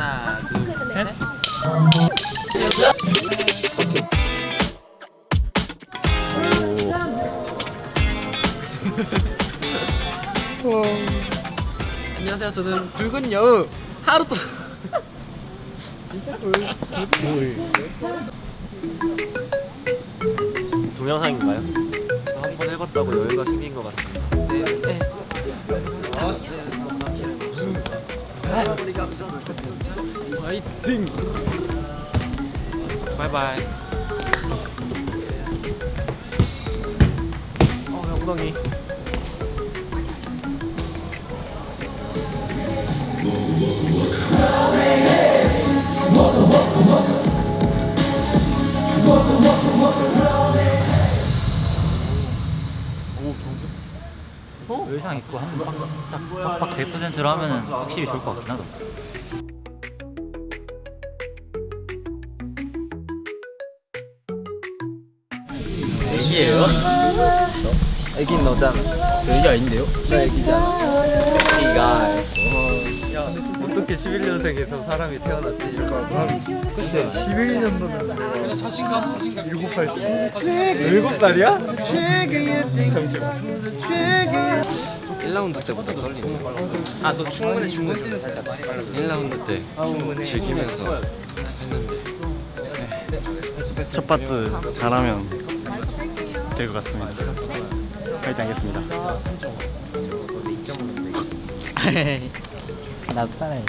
하나, 둘, 셋. 안녕하세요. 저는 붉은 여우 하루토. 동영상인가요? 한 번 해봤다고 여유가 생긴 것 같습니다. 화이팅. 바이바이. 어, 엉덩이. 의상 입고 한딱 빡빡 100%로 하면은 확실히 좋을 것 같긴 하다. 애긴 너잖아. 저 애기 아닌데요? 나 애기잖아. 애기가. 어떻게 11년생에서 사람이 태어났지? 그치? 11년도면 자신감, 자신감. 7살 때. 7살이야? 잠시만. 1라운드 때보다 떨리네. 아, 너 충분해, 충분해. 살짝. 1라운드 때 충분히 즐기면서 첫 파트 잘하면 될 것 같습니다. 파이팅 하겠습니다. 나도 따라해.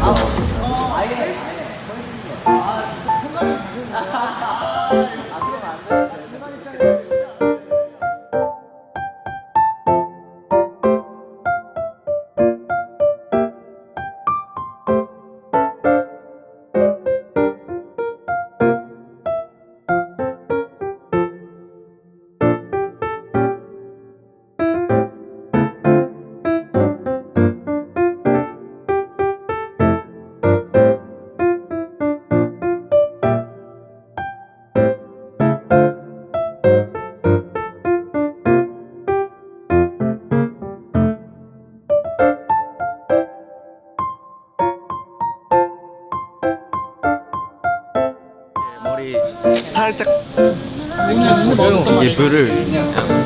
머리 이게 불을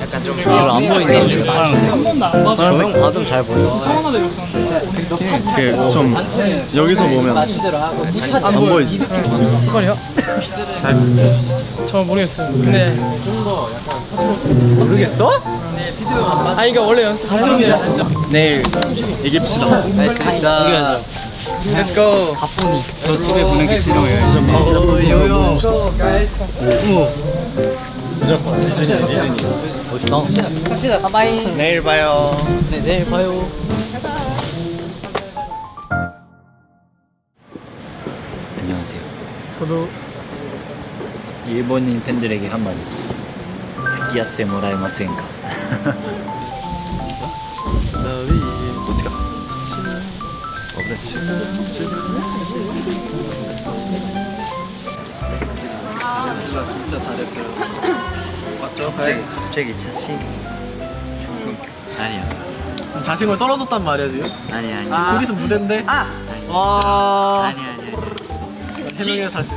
약간 좀 이거 안 보이는데? 한 번도 안 봐줘. 파란색 받으면 잘 보여. 이상하다 이랬었는데. 그좀 여기서 보면 안 보이지. 색깔이요? 저 모르겠어요. 근데 모르겠어? 아 그러니까 원래 연습하는 게 내일 얘기합시다. 알겠습니다. Let's go. 가뿐히. 저 집에 보내기 싫어요. 요요. 멋있다. 갑시다. 바이바이. 내일 봐요. 네, 내일 봐요. 안녕하세요. 저도 일본인 팬들에게 한마디. 스키야테 모라에마센가. 나 진짜 잘했어요. 맞죠? 가야겠다. 갑자기 자신. 아니야. 자신감이 떨어졌단 말이야 지금. 아니 아니. 둘이서 무대인데. 아니. 와. 아니 아니. 해명해 다시.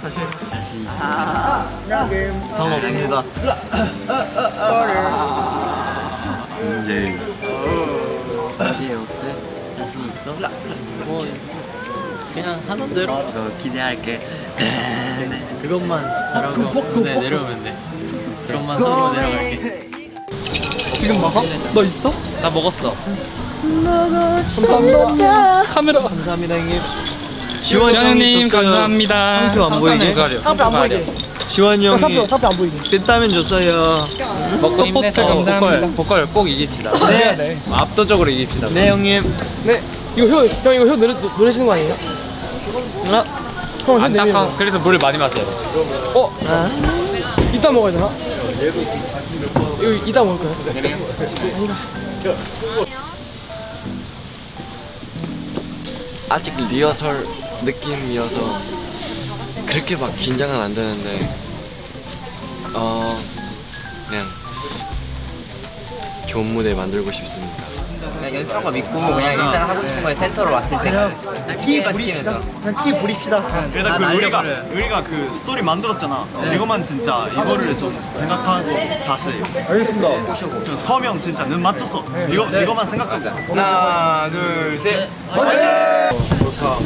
다시. 자신 있어. 상 없습니다. 이제 이제 어때? 자신 있어? 뭐 그냥 하던 대로. 저 기대할게. 네. 그것만 잘하고 네 내려오면 돼. 그것만 하고 내려갈게. 지금 먹어? 너 있어? 나 먹었어. 감사합니다. 카메라. 감사합니다, 형님. 지원님 감사합니다. 상표 안 보이게? 사표 안 보이게. 지원이 형이 사표 사표 안 보이게. 뜬다면 줬어요. 먹고 서포트 감사합니다. 보컬 꼭 이깁시다. 네. 네. 압도적으로 이깁시다. 네, 형님. 네. 이거 혀, 형 이거 혀 노래 노래시는 거 아니에요? 아, 형, 혀 내밀어. 안타까. 그래서 물을 많이 마셔요. 어? 이따 먹어야 되나? 이거 이따 먹을 거야. 아직 리허설 느낌이어서 그렇게 막 긴장은 안 되는데 어 그냥 좋은 무대 만들고 싶습니다. 그냥 연습한 거 믿고 그냥 일단 하고 싶은 거에 센터로 왔을 때 스킬만 지키면서 일단 그 우리가 우리가 그 스토리 만들었잖아. 이거만 진짜 이거를 좀 생각하고 다시. 알겠습니다. 좀 서명 진짜 눈 맞췄어. 이거 이거만 생각하자. 하나 둘셋 공자가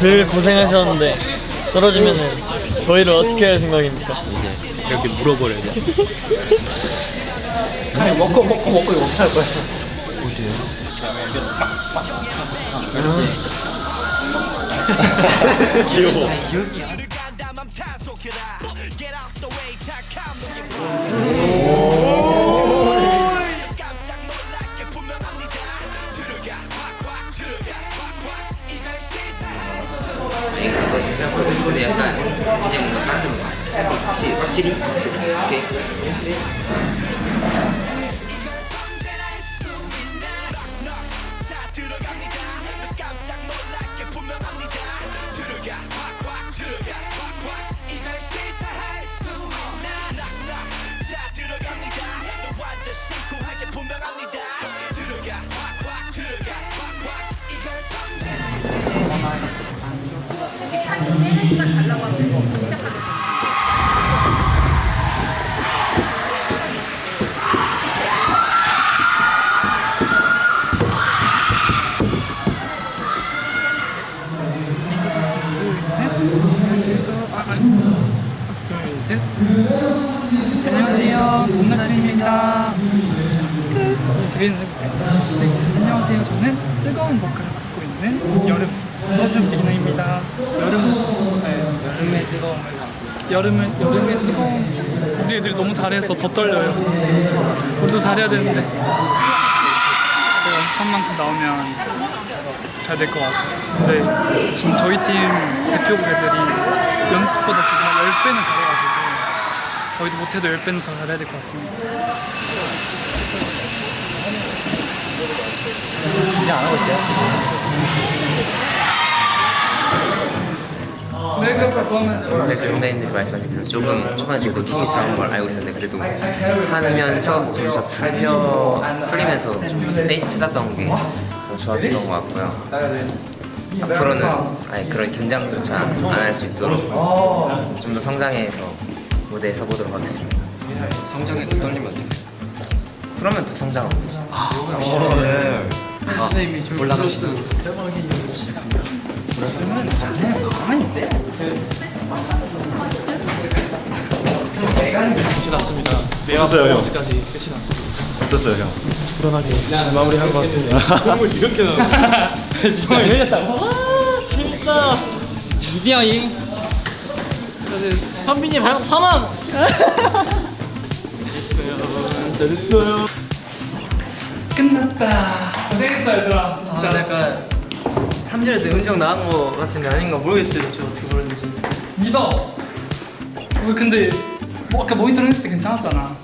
제일 고생하셨는데 떨어지면은 저희를 어떻게 할 생각입니까? 이제 이렇게 물어버려야 돼. 근데 약간 그냥 뭔가 다른 거 확실히 확실히 오케이 찬좀 네, 안녕하세요. 저는 뜨거운 보컬을 맡고 있는 여름 서준 비너입니다. 여름, 네, 여름의 뜨거움을 여름은 여름의 뜨거움. 우리 애들이 너무 잘해서 더 떨려요. 우리도 잘해야 되는데. 제가 연습한 만큼 나오면 잘 될 것 같아요. 근데 지금 저희 팀 대표부 애들이 연습보다 지금 한 10배는 잘해가지고 저희도 못해도 10배는 더 잘해야 될 것 같습니다. 그 선배님들이 말씀하신 대로 조금 초반에 저도 킥이 들어간 걸 알고 있었는데 그래도 하면서 점차 풀려 풀리면서 좀 페이스 찾았던 게 좋았던 것 같고요. 앞으로는 아예 그런 긴장조차 안 할 수 있도록 좀 더 성장해서 무대에 서보도록 하겠습니다. 성장에 또 떨리면 어떡해? 그러면 더 성장하고 되지. 올라갑시다. 끝이 났습니다. 내가 어디까지 끝이 났습니다. 어땠어요, 형? 불안하게 잘 마무리한 것 같습니다. 뭘 이렇게 나와? 정말 열렸다고? 와 재밌다. 드디어 이 현빈이 발목 3원. 잘했어요. 끝났다. 고생했어 얘들아. 진짜. 약간 3절에서 음성 나온 거 같은데 아닌가 모르겠어요. 저 어떻게 모르는지. 믿어. 우리 근데 뭐 아까 모니터링 했을 때 괜찮았잖아.